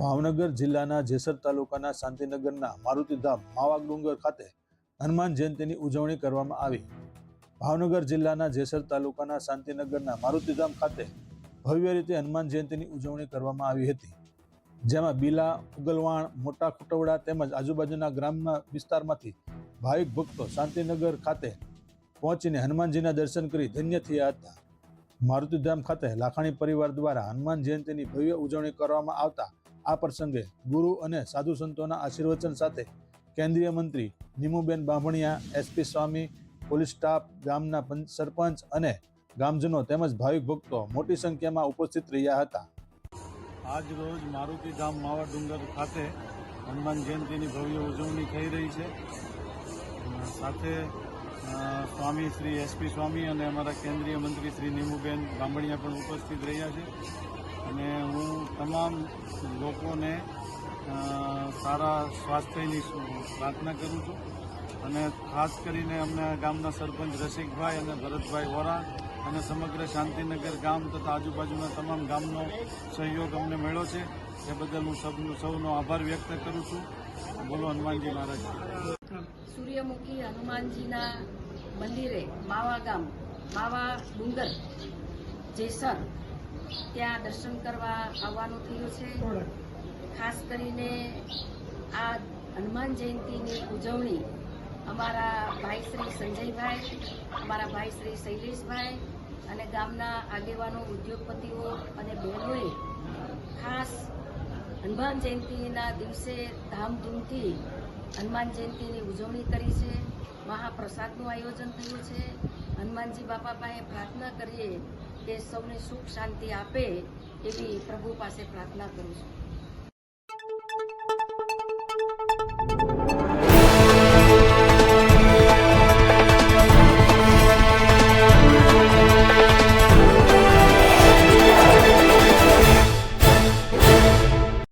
ભાવનગર જિલ્લાના જેસર તાલુકાના શાંતિનગરના મારુતિધામ માવા ડુંગર ખાતે હનુમાન જયંતીની ઉજવણી કરવામાં આવી. ભાવનગર જિલ્લાના જેસર તાલુકાના શાંતિનગરના મારુતિધામ ખાતે ભવ્ય રીતે હનુમાન જયંતીની ઉજવણી કરવામાં આવી હતી. જેમાં બીલા, ઉગલવાણ, મોટા ખુટવડા તેમજ આજુબાજુના ગ્રામના વિસ્તારમાંથી ભાવિક ભક્તો શાંતિનગર ખાતે પહોંચીને હનુમાનજીના દર્શન કરી ધન્ય થયા હતા. મારુતિધામ ખાતે લાખાણી પરિવાર દ્વારા હનુમાન જયંતીની ભવ્ય ઉજવણી કરવામાં આવતા આ પ્રસંગે ગુરુ અને સાધુ સંતોના આશીર્વચન સાથે કેન્દ્રીય મંત્રી Nimuben Bambhaniya SP Swami, police staff, ગામના પંચ- સરપંચ અને ગામજનો તેમજ ભાવિક ભક્તો મોટી સંખ્યામાં ઉપસ્થિત રહ્યા હતા. આજ રોજ મારુતિ ગામ માવા ડુંગર ખાતે હનુમાન જયંતિની ભવ્ય ઉજવણી થઈ રહી છે. સાથે સ્વામી શ્રી એસપી સ્વામી અને અમારા કેન્દ્રીય મંત્રી શ્રી નીમુબેન ગામડિયા પણ ઉપસ્થિત રહ્યા છે. અને હું તમામ લોકોને સારા સ્વાસ્થ્યની પ્રાર્થના કરું છું. અને ખાસ કરીને અમને ગામના સરપંચ રસિકભાઈ અને ભરતભાઈ વોરા અને સમગ્ર શાંતિનગર ગામ તથા આજુબાજુના તમામ ગામનો સહયોગ અમને મળ્યો છે. એ બદલ હું સૌનો સૌનો આભાર વ્યક્ત કરું છું. બોલો, હનુમાનજી મહારાજ. સૂર્યમુખી હનુમાનજીના મંદિરે માવા ગામ, માવા ડુંગર, જેસર ત્યાં દર્શન કરવા આવવાનું થયું છે. ખાસ કરીને આ હનુમાન જયંતીની ઉજવણી અમારા ભાઈ શ્રી સંજયભાઈ, અમારા ભાઈ શ્રી શૈલેષભાઈ અને ગામના આગેવાનો, ઉદ્યોગપતિઓ અને બહેનોએ ખાસ હનુમાન જયંતીના દિવસે ધામધૂમથી હનુમાન જયંતીની ઉજવણી કરી છે. મહાપ્રસાદનું આયોજન થયું છે. હનુમાનજી બાપા પાસે પ્રાર્થના કરીએ કે સૌને સુખ શાંતિ આપે એવી પ્રભુ પાસે પ્રાર્થના કરું છું.